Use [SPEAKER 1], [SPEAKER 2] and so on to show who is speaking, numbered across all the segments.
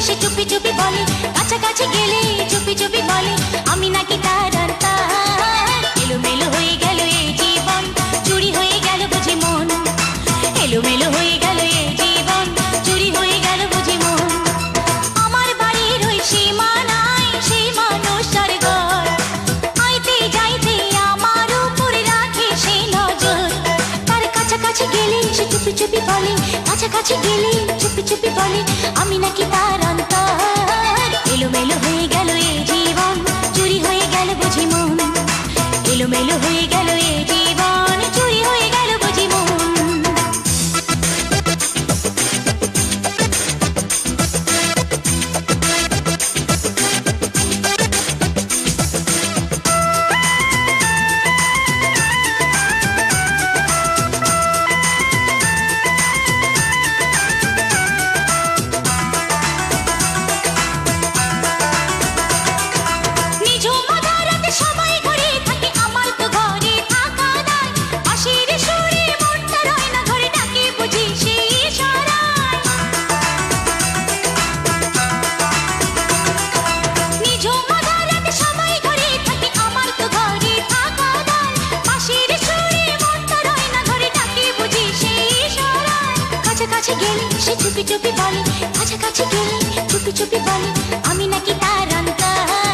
[SPEAKER 1] সে চুপি চুপি বলে কাছাকাছি গেলে বলে কাছাকাছি গেলে চুপি চুপি বলে আমি নাকি তার অন্তর। কাছাকাছি গেলে সে চুপি চুপি বলে কাছাকাছি গেলে চুপি চুপি বলে, আমি নাকি তার অন্তর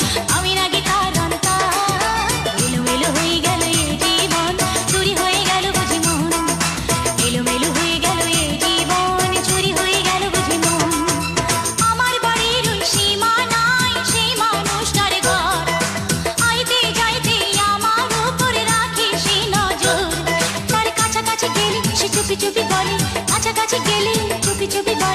[SPEAKER 1] চুপি চুপি বলে কাছাকাছি গেলে চুপি চুপি বলে।